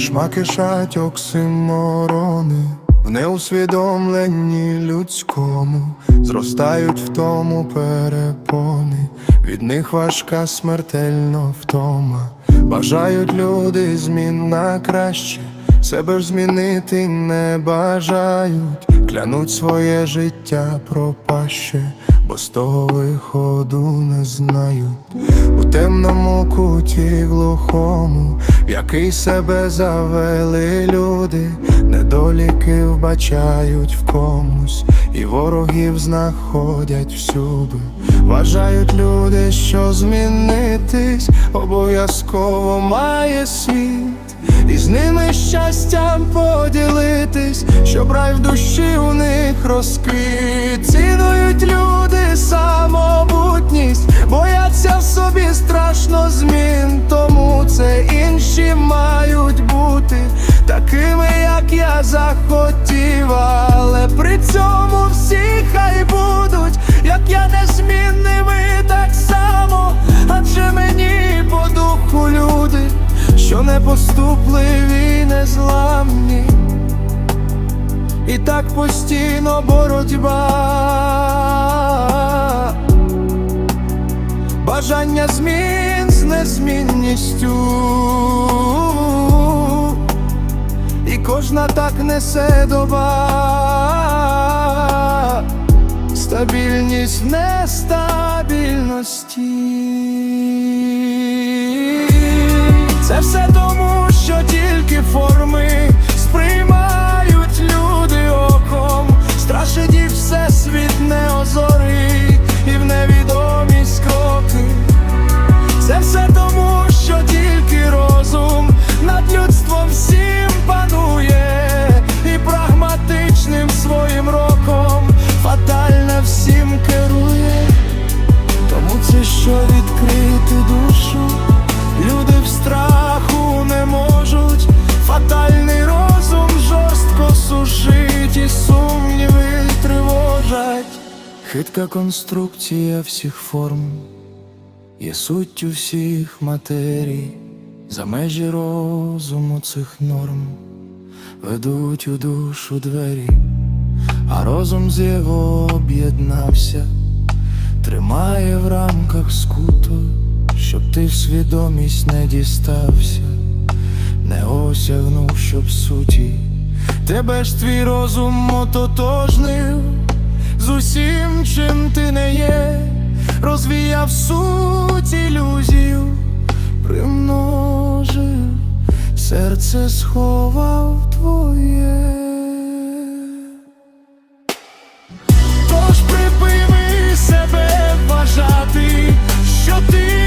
Кошма кишать оксиморони в неусвідомленні людському, зростають в тому перепони, від них важка смертельно втома. Бажають люди змін на краще, себе ж змінити не бажають, клянуть своє життя пропаще, бо з того виходу не знають. У темному куті глухому, який себе завели люди, недоліки вбачають в комусь, і ворогів знаходять всюди. Вважають люди, що змінитись обов'язково має світ, і з ними щастям поділитись, щоб рай в душі у них розквіт. Цінують люди самобутність, я захотів, але при цьому всі хай будуть, як я незмінними так само, адже мені по духу люди, що непоступливі, незламні. І так постійно боротьба, бажання змін з незмінністю, і кожна так несе доба, стабільність в нестабільності. Це все тому, що тільки форми сприймають люди оком, страшить їх все світ Хитка конструкція всіх форм є суттю всіх матерій, за межі розуму цих норм ведуть у душу двері, а розум з його об'єднався тримає в рамках скуто, щоб ти в свідомість не дістався, не осягнув, щоб суті, тебе ж твій розум ототожнив з усім, чим ти не є, розвіяв суть ілюзію, примножив, серце сховав твоє. Тож припини себе вважати, що ти.